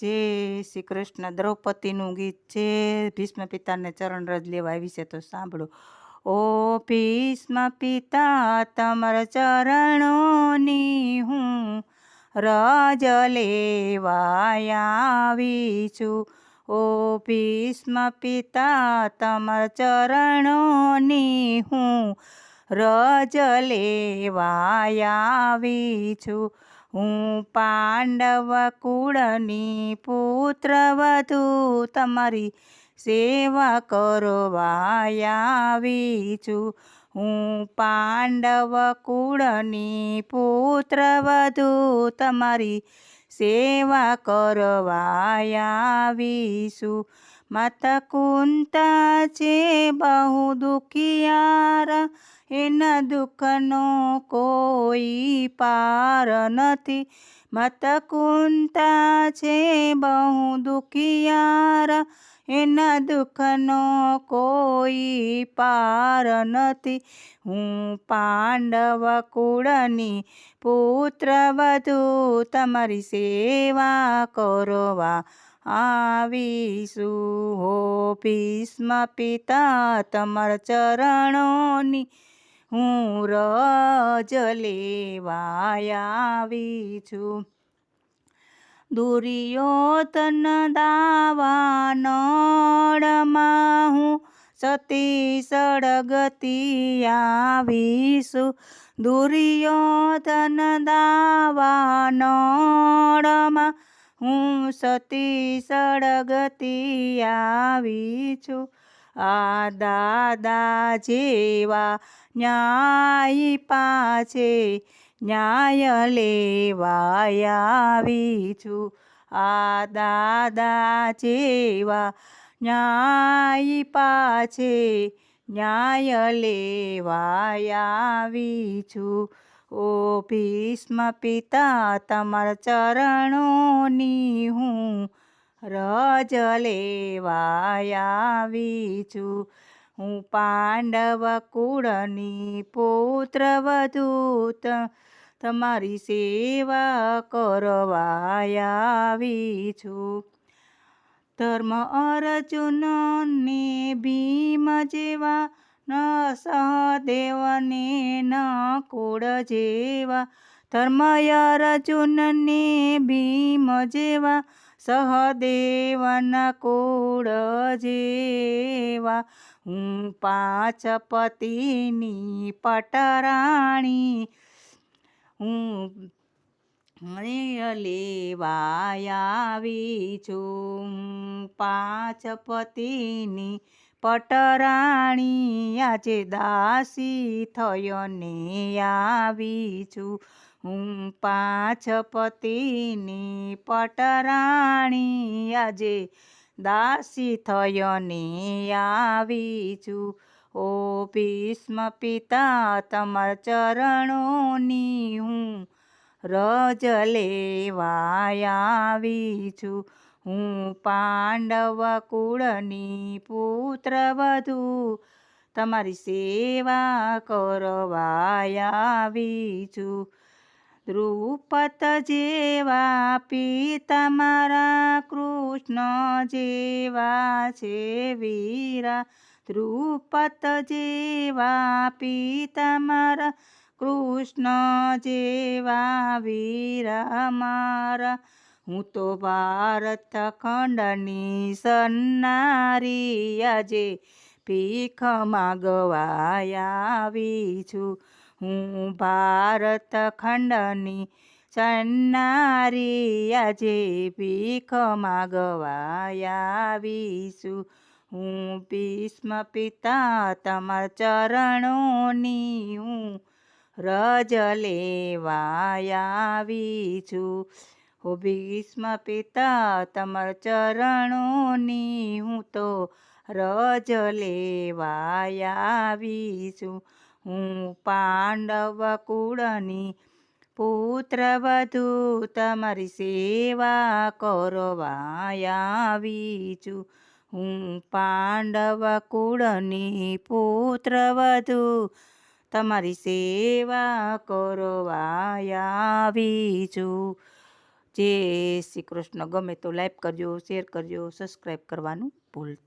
જે શ્રી કૃષ્ણ દ્રૌપદીનું ગીત છે, ભીષ્મ પિતાને ચરણ રજ લેવા આવી છે, તો સાંભળો. ઓ ભીષ્મ પિતા, તમારા ચરણોની હું રજ લેવા છું. ઓ ભીષ્મ પિતા, તમારા ચરણોની હું રજ લેવા આવી છું. હું પાંડવ કુળની પુત્ર વધુ. તમારી સેવા કરવા આવી છું. હું પાંડવ કુળની પુત્ર વધુ. તમારી સેવા કરવા આવીશું. માતા કુંતા છે બહુ દુખિયારા. એના દુઃખનો કોઈ પાર નથી. માતા કુંતા છે બહુ દુખિયારા. એના દુઃખનો કોઈ પાર નથી. હું પાંડવ કુળની પુત્ર વધુ, તમારી સેવા કરવા આવીશું. હો ભીષ્મ પિતા, તમારા ચરણોની હું રજ લેવા આવી છું. દુર્યોધન દાવાનળમાં હું સતી સળગતી આવીશું. દુર્યોધન દાવાનળમાં હું સતી સળગતી આવી છું આ દાદા જેવા ન્યાય પાછે ન્યાય લેવા આવી છું આ દાદા જેવા ન્યાય પાછે ન્યાય લેવા આવી છું ઓ ભીષ્મ પિતા, તમારા ચરણોની હું રજ લેવાયા આવી છું હું પાંડવ કુળની પુત્ર વધુ તમારી સેવા કરવાયા આવી છું ધર્મ અર્જુનને ભીમ જેવા ન સહદેવને ન કુળ જેવા. ધર્મ અર્જુનને ભીમ જેવા સહદેવન કુળ જેવા હું પાંચ પતિની પટરાણી હું લેવાયા આવી છું પાંચ પતિની પટરાણી આજે દાસી થયોને આવી છું હું પાંચ પતિની પટરાણી આજે દાસી થયોને આવી છું ઓ ભીષ્મ પિતા તમારા ચરણોની હું રજ લેવાયાવી છું હું પાંડવ કુળની પુત્ર વધુ. તમારી સેવા કરવાયાવી છું દ્રુપત જેવા પિતા મારા કૃષ્ણ જેવા છે વીરા. દ્રુપત જેવા પિતા મારા કૃષ્ણ જેવા વીરા મારા હું તો ભારત ખંડની સન્નારી આજે ભીખ આવી છું. હું ભારત ખંડની સન્નારી આજે ભીખ આવી છું. હું ભીષ્મ પિતા તમાર ચરણોની હું રજ લેવા આવી છું હો ભીષ્મ પિતા, તમારા ચરણોની હું તો રજ લેવા આવી છું હું પાંડવ કુળની પુત્ર વધુ, તમારી સેવા કરવા આવી છું હું પાંડવ કુળની પુત્ર વધુ તમારી સેવા કરવાયા આવી છું જય શ્રી કૃષ્ણ. ગમે તો લાઈક કરજો, શેર કરજો, સબસ્ક્રાઈબ કરવાનું ભૂલતા